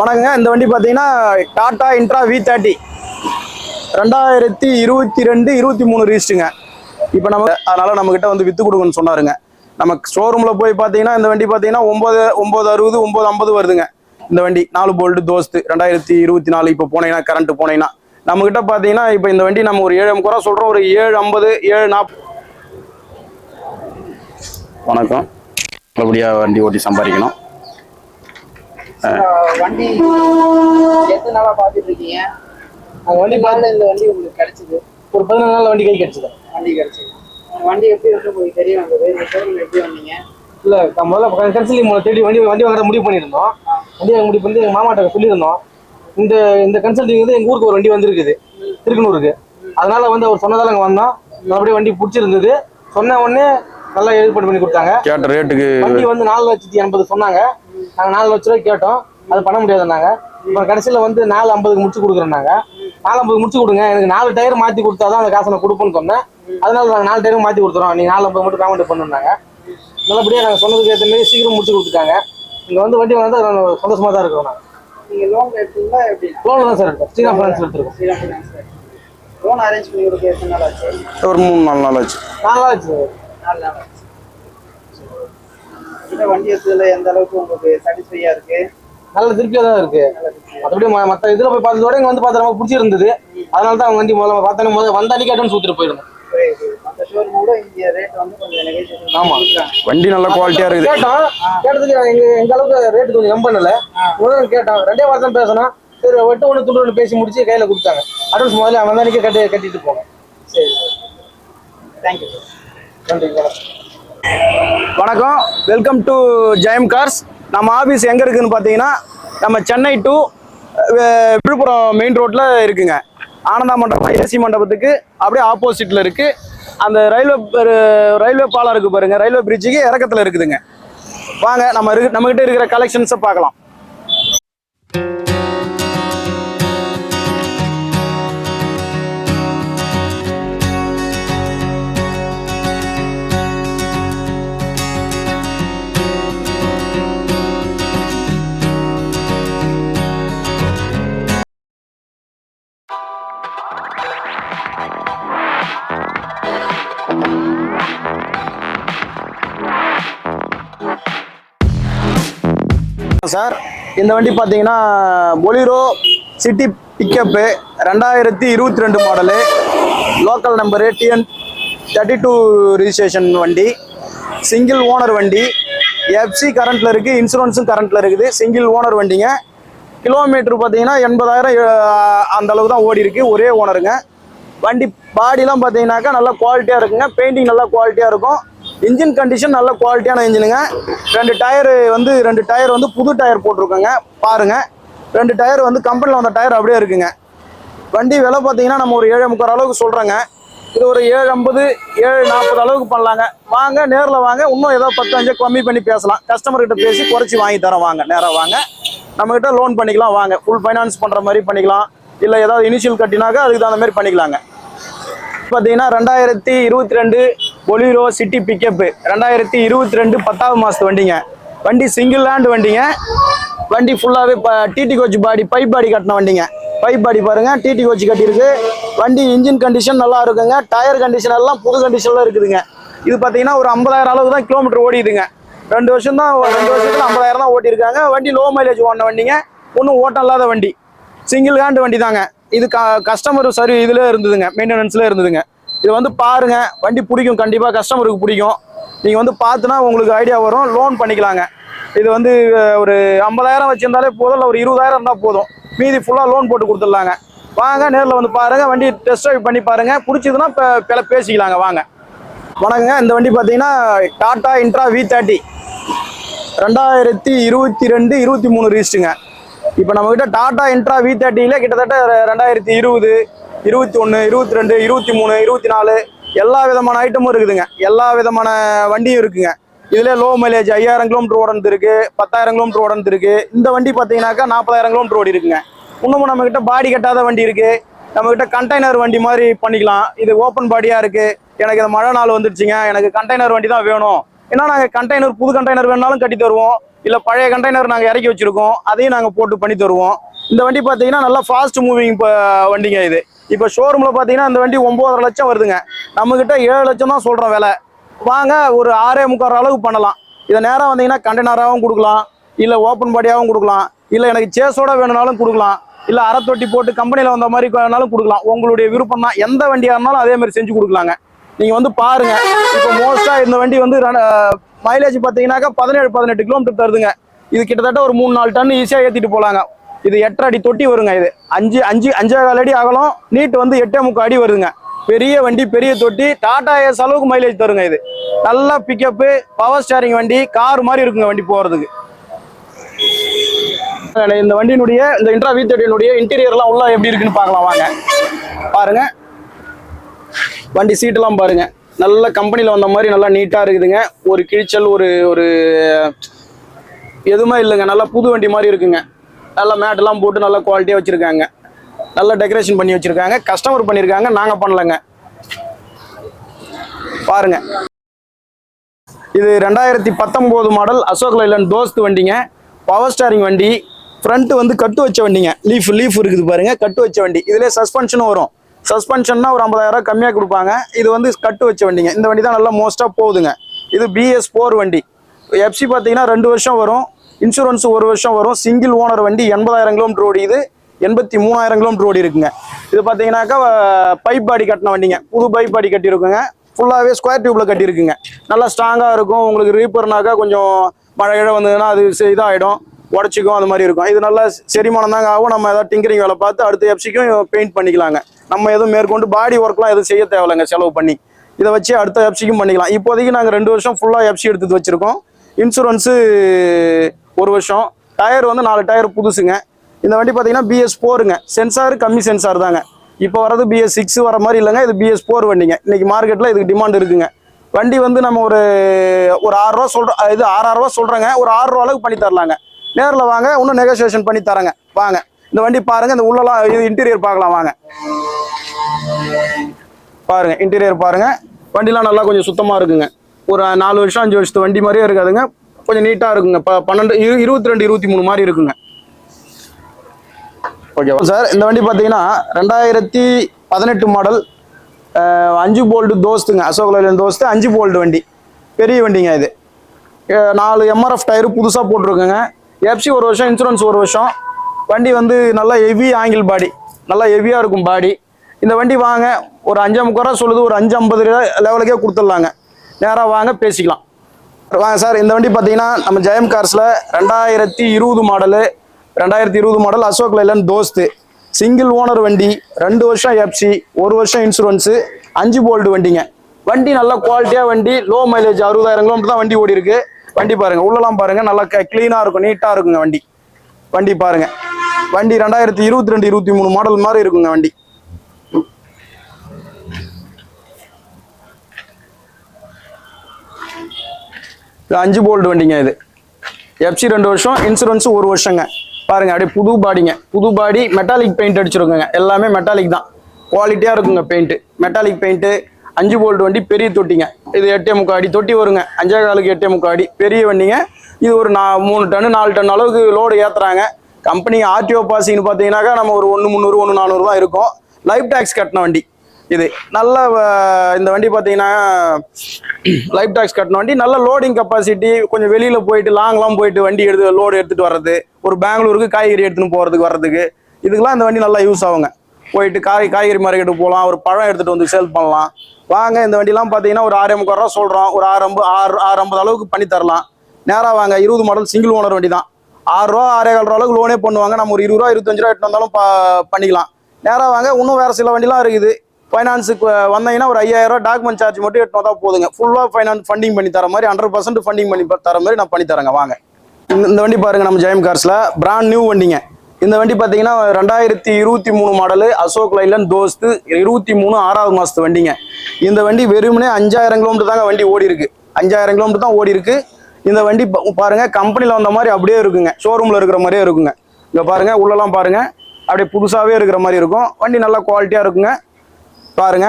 வணக்கங்க. இந்த வண்டி பார்த்தீங்கன்னா டாடா இன்ட்ரா வி தேர்ட்டி ரெண்டாயிரத்தி இருபத்தி ரெண்டு இருபத்தி மூணு ரீஸ்ட்டுங்க இப்போ நம்ம அதனால் நம்மக்கிட்ட வந்து விற்று கொடுக்குன்னு சொன்னாருங்க. நம்ம ஷோரூமில் போய் பார்த்தீங்கன்னா இந்த வண்டி பார்த்தீங்கன்னா ஒம்பது ஒம்பது அறுபது ஒம்பது ஐம்பது வருதுங்க. இந்த வண்டி நாலு போல்டு தோஸ்து. ரெண்டாயிரத்தி இருபத்தி நாலு இப்போ போனீங்கன்னா கரண்ட் போனீங்கன்னா. நம்மக்கிட்ட பார்த்தீங்கன்னா இப்போ இந்த வண்டி நம்ம ஒரு ஏழு குறை சொல்கிறோம் ஒரு ஏழு ஐம்பது ஏழு நாற்பது வணக்கம். நல்லபடியாக வண்டி ஓட்டி சம்பாதிக்கணும். வண்டி எத்தனை நாளா பாத்துட்டு இருக்கீங்க? அந்த வண்டி பார்த்து இந்த வண்டி உங்களுக்கு கிடைச்சது? ஒரு பதினாலு நாள் வண்டி கை கிடச்சிது. வண்டி கிடைச்சது. வண்டி எப்படி வந்து உங்களுக்கு தெரிய வந்தது? இந்த ஷோரூம் எப்படி வந்தீங்க? இல்ல நான் முதல்ல கடைசியில் முதல்ல தேடி வண்டி வண்டி வாங்குற முடிவு பண்ணியிருந்தோம். வண்டி வாங்க முடிவு பண்ணி எங்க மாமாட்ட சொல்லியிருந்தோம். இந்த இந்த கன்சல்டிங் வந்து எங்க ஊருக்கு ஒரு வண்டி வந்திருக்குது. திருக்கனூருக்கு. அதனால வந்து அவர் சொன்னதால அங்க வந்தோம். நல்லபடியா வண்டி பிடிச்சிருந்தது. சொன்ன உடனே நல்லா ஏற்பாடு பண்ணி கொடுத்தாங்க. கேட்ட ரேட்டுக்கு வண்டி வந்து நாலு லட்சத்தி எண்பது சொன்னாங்க. நாங்க நாலு லட்ச ரூபாய் கேட்டோம். அது பண்ண முடியாதுன்னாங்க. இப்போ கடைசியில வந்து நாலு ஐம்பதுக்கு முடிச்சு கொடுக்குறேன்னாங்க நாலு ஐம்பது முடிச்சு கொடுங்க. எனக்கு நாலு டயர் மாத்தி கொடுத்தாதான் அந்த காசை நான் கொடுப்பேன்னு சொன்னேன். அதனால நாங்கள் நாலு டயரும் மாத்தி கொடுத்துறோம். நீங்க நாலு ஐம்பது மட்டும் பேமெண்ட் பண்ணுனாங்க நல்லபடியா நாங்கள் சொன்னதுக்கு ஏற்ற மாதிரி சீக்கிரம் முடிச்சு கொடுத்துட்டாங்க. இங்க வந்து வண்டி வந்து நாங்கள் சந்தோஷமா தான் இருக்கிறோம் நாங்கள் நீங்க லோன் எடுத்தீங்களா எப்படி? லோன் தான் சார் எடுத்தோம். ஸ்ரீராம் ஃபைனான்ஸ் எடுத்துருக்கோம். ஸ்ரீராம் லோன் அரேஞ்ச் பண்ணி கொடுக்க எத்தனை நாள் ஆச்சு? ஒரு மூணு நாலு நாள் ஆச்சு. நாலு ஆச்சு. நாலு நாள் இந்த வண்டி எடுத்ததுல எந்த அளவுக்கு உங்களுக்கு சாட்டிஸ்ஃபையா இருக்கு? நல்ல திருப்தியா தான் இருக்கு. மற்றபடி மற்ற இதுல போய் பார்த்ததோட இங்க வந்து பார்த்து நமக்கு பிடிச்சிருந்தது. அதனால தான் அவங்க வண்டி முதல்ல பார்த்தோன்னே முதல்ல வந்த அன்னைக்கு கேட்டோன்னு சூத்திட்டு போயிருந்தோம். புரியுது. மத்த ஷோரூம் கூட இங்க ரேட் வந்து கொஞ்சம் நெகோசியேஷன் ஆமா. வண்டி நல்ல குவாலிட்டியா இருக்குது. கேட்டோம் கேட்டதுக்கு எங்க எங்க அளவுக்கு ரேட் கொஞ்சம் கம் பண்ணல. உடனே கேட்டோம் ரெண்டே வாரம் தான் பேசணும் சரி வெட்டு ஒன்று துண்டு ஒன்று பேசி முடிச்சு கையில கொடுத்தாங்க. அட்வான்ஸ் முதல்ல அவன் அன்னைக்கு கட்டி கட்டிட்டு போங்க. சரி தேங்க்யூ நன்றி வணக்கம். வெல்கம் டு ஜெயம் கார்ஸ் நம்ம ஆஃபீஸ் எங்கே இருக்குன்னு பார்த்தீங்கன்னா நம்ம சென்னை டு விழுப்புரம் மெயின் ரோட்டில் இருக்குங்க. ஆனந்தா மண்டபம் ஏசி மண்டபத்துக்கு அப்படியே ஆப்போசிட்டில் இருக்குது அந்த ரயில்வே ரயில்வே பாலம் இருக்குது பாருங்கள் ரயில்வே பிரிட்ஜுக்கு இறக்கத்தில் இருக்குதுங்க. வாங்க நம்ம இருக்கு நம்மக்கிட்ட இருக்கிற கலெக்ஷன்ஸை பார்க்கலாம். சார். இந்த வண்டி பார்த்தீங்கன்னா பொலிரோ சிட்டி பிக்கப்பு ரெண்டாயிரத்தி இருபத்தி ரெண்டு model local number TN thirty two registration வண்டி. சிங்கிள் ஓனர் வண்டி. எஃப்சி கரண்ட்டில் இருக்குது இன்சூரன்ஸும் கரண்ட்டில் இருக்குது. சிங்கிள் ஓனர் வண்டிங்க. கிலோமீட்டர் பார்த்தீங்கன்னா எண்பதாயிரம் அந்த அளவுக்கு தான் ஓடி இருக்குது ஒரே ஓனருங்க வண்டி பாடிலாம் பார்த்தீங்கன்னாக்கா நல்லா குவாலிட்டியாக இருக்குங்க. பெயிண்டிங் நல்லா குவாலிட்டியாக இருக்கும். இன்ஜின் கண்டிஷன் நல்ல குவாலிட்டியான இன்ஜினுங்க ரெண்டு டயர் வந்து ரெண்டு டயர் வந்து புது டயர் போட்டிருக்கோங்க. பாருங்க. ரெண்டு டயர் வந்து கம்பெனியில் வந்த டயர் அப்படியே இருக்குங்க. வண்டி விலை பார்த்தீங்கன்னா நம்ம ஒரு ஏழு முக்கால் அளவுக்கு சொல்கிறோங்க இது ஒரு ஏழு ஐம்பது ஏழு நாற்பது அளவுக்கு பண்ணலாங்க. வாங்க நேரில் வாங்க. இன்னும் ஏதோ பத்து அஞ்சு கம்மி பண்ணி பேசலாம். கஸ்டமர்கிட்ட பேசி குறைச்சி வாங்கி தரோம் வாங்க நேராக வாங்க. நம்மகிட்ட லோன் பண்ணிக்கலாம். வாங்க. ஃபுல் ஃபைனான்ஸ் பண்ணுற மாதிரி பண்ணிக்கலாம். இல்லை ஏதாவது இனிஷியல் கட்டினாக்கா அதுக்கு தகுந்த மாதிரி பண்ணிக்கலாங்க. பார்த்தீங்கன்னா ரெண்டாயிரத்தி இருபத்தி ரெண்டு பொலிரோ சிட்டி பிக்கப்பு ரெண்டாயிரத்தி இருபத்தி ரெண்டு பத்தாவது மாதத்து வண்டிங்க. வண்டி சிங்கிள் லேண்ட் வண்டிங்க. வண்டி ஃபுல்லாகவே இப்போ DD coach body pipe body கட்டின வண்டிங்க. பைப் பாடி பாருங்கள் டிடி கோச் கட்டியிருக்கு. வண்டி இன்ஜின் கண்டிஷன் நல்லா இருக்குங்க. டயர் கண்டிஷன் எல்லாம் புது கண்டிஷனில் இருக்குதுங்க. இது பார்த்தீங்கன்னா ஒரு ஐம்பதாயிரம் அளவுக்கு தான் கிலோமீட்டர் ஓடிதுங்க ரெண்டு வருஷம் தான் ரெண்டு வருஷத்தில் ஐம்பதாயிரம் தான் ஓட்டியிருக்காங்க. வண்டி லோ மைலேஜ் ஓடின வண்டிங்க. ஒன்றும் ஓட்டம் இல்லாத வண்டி. சிங்கிள் ஹேண்ட் வண்டி தாங்க. இது க கஸ்டமர் சர்வீஸ் இதில் இருந்ததுங்க. மெயின்டெனன்ஸில் இருந்ததுங்க. இது வந்து பாருங்க வண்டி பிடிக்கும் கண்டிப்பாக கஸ்டமருக்கு பிடிக்கும். நீங்கள் வந்து பார்த்துனா உங்களுக்கு ஐடியா வரும் லோன் பண்ணிக்கலாங்க. இது வந்து ஒரு ஐம்பதாயிரம் வச்சுருந்தாலே போதும் இல்லை ஒரு இருபதாயிரம் இருந்தால் போதும். மீதி ஃபுல்லாக லோன் போட்டு கொடுத்துடலாங்க. வாங்க நேரில் வந்து பாருங்க வண்டி டெஸ்ட் ட்ரைவ் பண்ணி பாருங்கள் பிடிச்சதுன்னா இப்போ பேசிக்கலாங்க வாங்க. வணக்கங்க இந்த வண்டி பார்த்தீங்கன்னா டாட்டா இன்ட்ரா வி தேர்ட்டி ரெண்டாயிரத்தி இருபத்தி ரெண்டு இருபத்தி மூணு ரீஸ்ட்டுங்க இப்போ நம்மக்கிட்ட டாட்டா இன்ட்ரா வி தேர்ட்டியில் கிட்டத்தட்ட ரெண்டாயிரத்தி இருபது இருபத்தி ஒன்று இருபத்தி ரெண்டு இருபத்தி மூணு இருபத்தி நாலு எல்லா விதமான ஐட்டமும் இருக்குதுங்க. எல்லா விதமான வண்டியும் இருக்குங்க. இதில் லோ மைலேஜ் ஐயாயிரம் கிலோமீட்டர் ஓடனது இருக்குது பத்தாயிரம் கிலோமீட்டர் ஓடனது இருக்குது இந்த வண்டி பார்த்தீங்கன்னாக்கா நாற்பதாயிரம் கிலோமீட்டர் ஓடி இருக்குங்க. இன்னமும் நம்மக்கிட்ட பாடி கட்டாத வண்டி இருக்குது நம்மக்கிட்ட கண்டெய்னர் வண்டி மாதிரி பண்ணிக்கலாம். இது ஓப்பன் பாடியாக இருக்குது எனக்கு இந்த மழை நாள் வந்துடுச்சுங்க எனக்கு கண்டெய்னர் வண்டி தான் வேணும். ஏன்னா நாங்கள் கண்டெய்னர் புது கண்டெய்னர் வேணாலும் கட்டி தருவோம். இல்லை பழைய கண்டெய்னர் நாங்கள் இறக்கி வச்சுருக்கோம். அதையும் நாங்கள் போட்டு பண்ணி தருவோம். இந்த வண்டி பார்த்தீங்கன்னா நல்லா ஃபாஸ்ட் மூவிங் வண்டிங்க இது. இப்போ ஷோரூமில் பார்த்தீங்கன்னா இந்த வண்டி ஒம்பதரை லட்சம் வருதுங்க. நம்மக்கிட்ட ஏழு லட்சம் தான் சொல்கிறோம் விலை. வாங்க ஒரு ஆறே முக்கால் அளவுக்கு பண்ணலாம். இதை நேராக வந்தீங்கன்னா கண்டெய்னராகவும் கொடுக்கலாம். இல்லை ஓப்பன் பாடியாகவும் கொடுக்கலாம். இல்லை எனக்கு சேஸோட வேணும்னாலும் கொடுக்கலாம். இல்லை அறத்தொட்டி போட்டு கம்பெனியில் வந்த மாதிரி வேணாலும் கொடுக்கலாம். உங்களுடைய விருப்பம் தான். எந்த வண்டியாக இருந்தாலும் அதே மாதிரி செஞ்சு கொடுக்கலாங்க. நீங்கள் வந்து பாருங்க. இப்போ மோஸ்ட்டாக இந்த வண்டி வந்து மைலேஜ் பார்த்தீங்கன்னாக்கா பதினேழு பதினெட்டு கிலோமீட்டர் தருதுங்க. இது கிட்டத்தட்ட ஒரு மூணு நாலு டன் ஈஸியாக ஏற்றிட்டு போகலாங்க இது எட்டரை அடி தொட்டி வருங்க இது. அஞ்சு அஞ்சு அஞ்சே கால் அடி அகலம் நீட் வந்து எட்டே முக்கால் அடி வருதுங்க. பெரிய வண்டி பெரிய தொட்டி டாடா ஏஸ் அளவுக்கு மைலேஜ் தருங்க இது. நல்ல பிக்கப்பு பவர் ஸ்டேரிங் வண்டி கார் மாதிரி இருக்குங்க வண்டி போகிறதுக்கு இந்த வண்டியினுடைய இந்த இன்ட்ரா வி இன்டீரியர்லாம் உள்ள எப்படி இருக்குன்னு பார்க்கலாம் வாங்க. பாருங்க. வண்டி சீட்டெல்லாம் பாருங்க. நல்ல கம்பெனியில் வந்த மாதிரி நல்லா நீட்டாக இருக்குதுங்க. ஒரு கிழிச்சல் ஒரு ஒரு எதுவுமே இல்லைங்க. நல்லா புது வண்டி மாதிரி இருக்குங்க. நல்லா மேட்டெல்லாம் போட்டு நல்லா குவாலிட்டியாக வச்சுருக்காங்க. நல்லா டெக்கரேஷன் பண்ணி வச்சுருக்காங்க. கஸ்டமர் பண்ணியிருக்காங்க நாங்கள் பண்ணலைங்க. பாருங்க. இது ரெண்டாயிரத்தி பத்தொம்போது மாடல் அசோக் லைலன் தோஸ்து வண்டிங்க. பவர் ஸ்டாரிங் வண்டி. ஃப்ரண்ட்டு வந்து கட்டு வச்ச வண்டிங்க. லீஃப் லீஃப் இருக்குது பாருங்கள் கட்டு வச்ச வண்டி. இதிலே சஸ்பென்ஷனும் வரும். சஸ்பென்ஷன்னா ஒரு ஐம்பதாயிரம் கம்மியாக கொடுப்பாங்க. இது வந்து கட்டு வச்ச வண்டிங்க. இந்த வண்டி தான் நல்லா மோஸ்ட்டாக போகுதுங்க. இது பிஎஸ் ஃபோர் வண்டி. எஃப்சி பார்த்தீங்கன்னா ரெண்டு வருஷம் வரும். இன்சூரன்ஸ் ஒரு வருஷம் வரும். சிங்கிள் ஓனர் வண்டி எண்பதாயிரம் கிலோமீட்டர் ஓடிது எண்பத்தி மூணாயிரம் கிலோமீட்டர் ஓடி இருக்குங்க இது பார்த்தீங்கன்னாக்கா பைப் பாடி கட்டின வண்டிங்க. புது பைப் பாடி கட்டியிருக்குங்க. ஃபுல்லாகவே ஸ்கொயர் டியூப்பில் கட்டியிருக்குங்க. நல்லா ஸ்ட்ராங்காக இருக்கும். உங்களுக்கு ரீப்பர்னாக்கா கொஞ்சம் மழை கிழ வந்ததுன்னா அது செ- உடச்சிக்கும் அந்த மாதிரி இருக்கும். இது நல்லா செரிமானம் தாங்க ஆகும். நம்ம ஏதாவது டிங்கரிங் வேலை பார்த்து அடுத்த எஃப்சிக்கும் பெயிண்ட் பண்ணிக்கலாங்க. நம்ம எதுவும் மேற்கொண்டு பாடி ஒர்க்லாம் எதுவும் செய்ய தேவையில்லைங்க செலவு பண்ணி. இதை வச்சு அடுத்த எப்சிக்கும் பண்ணிக்கலாம். இப்போதைக்கு நாங்கள் ரெண்டு வருஷம் ஃபுல்லாக எப்சி எடுத்து வச்சுருக்கோம். இன்சூரன்ஸு ஒரு வருஷம். டயர் வந்து நாலு டயர் புதுசுங்க. இந்த வண்டி பார்த்தீங்கன்னா பிஎஸ் போருங்க சென்சார் கம்மி சென்சார் தாங்க. இப்போ வரது பிஎஸ் சிக்ஸ் வர மாதிரி இல்லைங்க. இது பிஎஸ் போர் வண்டிங்க. இன்றைக்கி மார்க்கெட்டில் இதுக்கு டிமாண்ட் இருக்குங்க. வண்டி வந்து நம்ம ஒரு ஒரு ஆறுரூவா சொல்கிறோம் இது ஆறாயிரரூவா சொல்கிறேங்க ஒரு ஆறுரூவா அளவுக்கு பண்ணி தரலாங்க. நேரில் வாங்க இன்னும் நெகோசியேஷன் பண்ணி தரேங்க. வாங்க. இந்த வண்டி பாருங்க. இந்த உள்ளலாம் இது இன்டீரியர் பார்க்கலாம். வாங்க. பாருங்கள் இன்டீரியர் பாருங்க. வண்டிலாம் நல்லா கொஞ்சம் சுத்தமாக இருக்குங்க. ஒரு நாலு வருஷம் அஞ்சு வருஷத்து வண்டி மாதிரியே இருக்காதுங்க. கொஞ்சம் நீட்டாக இருக்குங்க. இப்போ பன்னெண்டு இரு இருபத்தி ரெண்டு இருபத்தி மூணு மாதிரி இருக்குங்க. ஓகேவா சார் இந்த வண்டி பார்த்தீங்கன்னா ரெண்டாயிரத்தி பதினெட்டு மாடல் அஞ்சு போல்டு தோஸ்துங்க. அசோக் லைலன் தோஸ்து அஞ்சு போல்டு வண்டி. பெரிய வண்டிங்க இது. நாலு எம்ஆர்எஃப் டயரு புதுசாக போட்டிருக்குங்க. எஃப்சி ஒரு வருஷம் இன்சூரன்ஸ் ஒரு வருஷம். வண்டி வந்து நல்லா ஹெவி ஆங்கிள் பாடி நல்லா ஹெவியாக இருக்கும் பாடி இந்த வண்டி வாங்க ஒரு அஞ்சு முக்கால் ரூபா சொல்லுது ஒரு அஞ்சு ஐம்பது லெவலுக்கே கொடுத்துட்லாங்க. நேராக வாங்க பேசிக்கலாம். வாங்க சார் இந்த வண்டி பார்த்தீங்கன்னா நம்ம ஜெயம் கார்ஸில் ரெண்டாயிரத்தி இருபது மாடலு ரெண்டாயிரத்தி இருபது model Ashok Leyland Dost. Single owner வண்டி ரெண்டு வருஷம் எஃப்சி ஒரு வருஷம் இன்சூரன்ஸு அஞ்சு போல்டு வண்டிங்க. வண்டி நல்ல குவாலிட்டியாக வண்டி லோ மைலேஜ் அறுபதாயிரம் கிலோமீட்டர் தான் வண்டி ஓடி இருக்கு. வண்டி பாருங்கள் உள்ளலாம் பாருங்கள் நல்லா க்ளீனாக இருக்கும் நீட்டாக இருக்குங்க வண்டி. வண்டி பாருங்கள் வண்டி ரெண்டாயிரத்தி இருபத்தி ரெண்டு இருபத்தி மூணு மாடல் மாதிரி இருக்குங்க வண்டி. இது அஞ்சு போல்டு வண்டிங்க இது. எஃப்சி ரெண்டு வருஷம் இன்சூரன்ஸ் ஒரு வருஷங்க. பாருங்க அப்படியே புது பாடிங்க புது பாடி மெட்டாலிக் பெயிண்ட் அடிச்சிருக்கோங்க. எல்லாமே மெட்டாலிக் தான். குவாலிட்டியாக இருக்குங்க பெயிண்ட் மெட்டாலிக் பெயிண்ட்டு அஞ்சு போல்டு வண்டி பெரிய தொட்டிங்க. இது எட்டே முக்கால் அடி தொட்டி வருங்க. அஞ்சே காலுக்கு எட்டே முக்கால் அடி பெரிய வண்டிங்க. இது ஒரு நா மூணு டன்னு நாலு டன் அளவுக்கு லோடு ஏற்றுறாங்க கம்பெனி ஆர்டிஓ பாசிங்னு பார்த்தீங்கன்னாக்கா நம்ம ஒரு ஒன்று முந்நூறு ஒன்று நானூறு இருக்கும். லைஃப் டேக்ஸ் கட்டின வண்டி. இது நல்ல இந்த வண்டி பார்த்தீங்கன்னா லைஃப் டாக்ஸ் கட்டின வண்டி நல்ல லோடிங் கெப்பாசிட்டி கொஞ்சம் வெளியில் போயிட்டு லாங்லாம் போயிட்டு வண்டி எடுத்து லோடு எடுத்துகிட்டு வர்றது ஒரு பெங்களூருக்கு காய்கறி எடுத்துன்னு போகிறதுக்கு வர்றதுக்கு இதுக்கெல்லாம் இந்த வண்டி நல்லா யூஸ் ஆகுங்க. போயிட்டு காய் காய்கறி மார்க்கெட்டு போகலாம் ஒரு பழம் எடுத்துகிட்டு வந்து சேல் பண்ணலாம். வாங்க இந்த வண்டிலாம் பார்த்தீங்கன்னா ஒரு ஆறு முக்கால் ரூபா சொல்கிறோம் ஒரு ஆறு ஐம்பது ஆறு ஆறு ஐம்பது அளவுக்கு பண்ணி தரலாம். நேராக வாங்க இருபது மாடல் சிங்கிள் ஓனர் வண்டி தான் ஆறுரூவா ஆறேகால் ரூபா அளவுக்கு லோனே பண்ணுவாங்க. நம்ம ஒரு இருபது ரூபா இருபத்தஞ்சு ரூபா எடுத்து வந்தாலும் பண்ணிக்கலாம். நேராக வாங்க இன்னும் வேறு சில வண்டிலாம் இருக்குது. ஃபைனான்ஸுக்கு வந்தீங்கன்னா ஒரு ஐயாயிரம் ரூபா டாக்குமெண்ட் சார்ஜ் மட்டும் எடுத்து தான் போதுங்க. ஃபுல்லாக ஃபைனான்ஸ் ஃபண்டிங் பண்ணி தர மாதிரி ஹண்ட்ரட் பர்சன்ட் ஃபண்டிங் பண்ணி தர மாதிரி நான் பண்ணி தரேங்க. வாங்க. இந்த இந்த வண்டி பாருங்க நம்ம ஜெயம் கார்ஸில் பிராண்ட் நியூ வண்டிங்க. இந்த வண்டி பார்த்தீங்கன்னா ரெண்டாயிரத்தி இருபத்தி மூணு மாடலு அசோக் லைலன் தோஸ்து இருபத்தி மூணு ஆறாவது மாதத்து வண்டிங்க. இந்த வண்டி வெறுமனே அஞ்சாயிரம் கிலோமீட்டர் தாங்க வண்டி ஓடி இருக்கு அஞ்சாயிரம் கிலோமீட்டர் தான் ஓடி இருக்கு இந்த வண்டி பாருங்க கம்பெனியில் வந்த மாதிரி அப்படியே இருக்குங்க. ஷோரூமில் இருக்கிற மாதிரியே இருக்குங்க. இங்கே பாருங்க உள்ளலாம் பாருங்க. அப்படியே புதுசாகவே இருக்கிற மாதிரி இருக்கும். வண்டி நல்லா குவாலிட்டியாக இருக்குங்க. பாருங்க.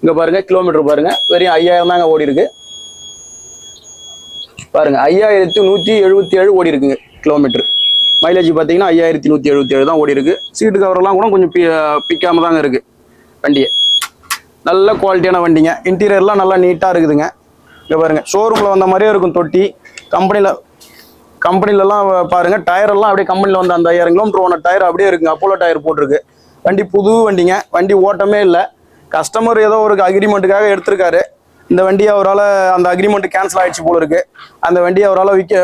இங்க பாருங்க கிலோமீட்டர் பாருங்க. வெறும் ஐயாயிரம் தாங்க ஓடி இருக்கு. பாருங்க ஐயாயிரத்தி நூற்றி எழுபத்தி ஏழு ஓடி இருக்குங்க கிலோமீட்டர் மைலேஜ் பார்த்தீங்கன்னா ஐயாயிரத்தி நூற்றி எழுபத்தி ஏழு தான் ஓடி இருக்கு. சீட்டு கவரெல்லாம் கூட கொஞ்சம் பி பிக்காம தாங்க இருக்கு வண்டியை. நல்ல குவாலிட்டியான வண்டிங்க. இன்டீரியர்லாம் நல்லா நீட்டாக இருக்குதுங்க. இங்கே பாருங்க ஷோரூமில் வந்த மாதிரியே இருக்கும் தொட்டி. கம்பெனியில் கம்பெனிலலாம் பாருங்க டயரெல்லாம் அப்படியே கம்பெனியில் வந்த அந்த ஐயாயிரம் கிலோமீட்டர் ஓன டயர் அப்படியே இருக்குங்க. அப்போலோ டயர் போட்டிருக்கு. வண்டி புது வண்டிங்க. வண்டி ஓட்டமே இல்லை. கஸ்டமர் ஏதோ ஒரு அக்ரிமெண்ட்டுக்காக எடுத்திருக்காரு. இந்த வண்டியை அவரால் அந்த அக்ரிமெண்ட் கேன்சல் ஆயிடுச்சு போல இருக்கு. அந்த வண்டியை அவரால் விற்க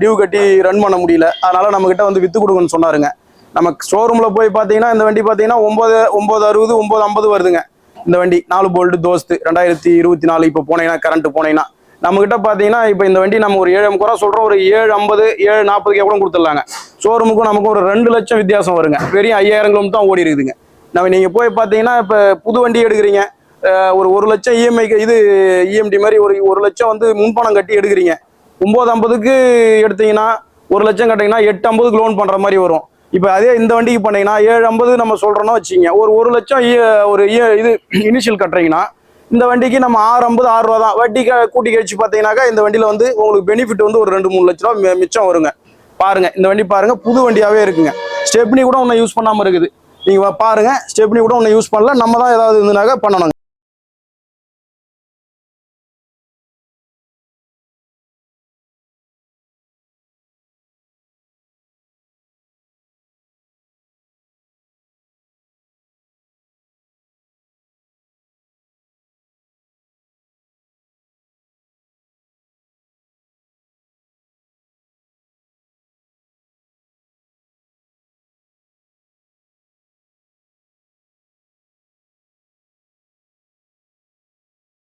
டியூ கட்டி ரன் பண்ண முடியல. அதனால நம்மக்கிட்ட வந்து விற்று கொடுங்கன்னு சொன்னாருங்க. நம்ம ஷோரூமில் போய் பார்த்தீங்கன்னா இந்த வண்டி பார்த்தீங்கன்னா ஒம்பது ஒம்பது அறுபது ஒம்பது ஐம்பது வருதுங்க. இந்த வண்டி நாலு போல்டு தோஸ்து. ரெண்டாயிரத்தி இருபத்தி நாலு இப்போ போனீங்கன்னா கரண்ட் போனீங்கன்னா நம்ம கிட்ட பார்த்தீங்கன்னா இப்போ இந்த வண்டி நம்ம ஒரு ஏழு குறை சொல்கிறோம் ஒரு ஏழு ஐம்பது ஏழு நாற்பதுக்கே கூட கொடுத்துடலாங்க. ஷோரூமுக்கும் நமக்கும் ஒரு ரெண்டு லட்சம் வித்தியாசம் வருங்க. வெறும் ஐயாயிரம் கிலோமீட்டர் தான் ஓடி இருக்குதுங்க. நம்ம நீங்கள் போய் பார்த்தீங்கன்னா இப்போ புது வண்டி எடுக்கிறீங்க. ஒரு ஒரு லட்சம் இஎம்ஐக்கு இது இஎம்டி மாதிரி ஒரு ஒரு லட்சம் வந்து முன்பணம் கட்டி எடுக்கிறீங்க. ஒம்பது ஐம்பதுக்கு எடுத்தீங்கன்னா ஒரு லட்சம் கட்டிங்கன்னா எட்டு ஐம்பதுக்கு லோன் பண்ணுற மாதிரி வரும். இப்போ அதே இந்த வண்டிக்கு பண்ணீங்கன்னா ஏழு ஐம்பது நம்ம சொல்கிறோன்னா வச்சுக்கோங்க. ஒரு ஒரு லட்சம் இ- ஒரு இ- இது இனிஷியல் கட்டுறீங்கன்னா இந்த வண்டிக்கு நம்ம ஆறு ஐம்பது ஆறு ரூபா தான். வட்டி கூட்டி கழிச்சு பார்த்தீங்கன்னாக்கா இந்த வண்டியில் வந்து உங்களுக்கு பெனிஃபிட் வந்து ஒரு ரெண்டு மூணு லட்ச ரூபா மிச்சம் வருங்க. பாருங்க இந்த வண்டி பாருங்க புது வண்டியாவே இருக்குங்க. ஸ்டெப்னி கூட ஒன்றும் யூஸ் பண்ணாமல் இருக்குது. நீங்கள் பாருங்க ஸ்டெப்னி கூட ஒன்றும் யூஸ் பண்ணல நம்ம தான் ஏதாவது இருந்தனாக்கா பண்ணணும்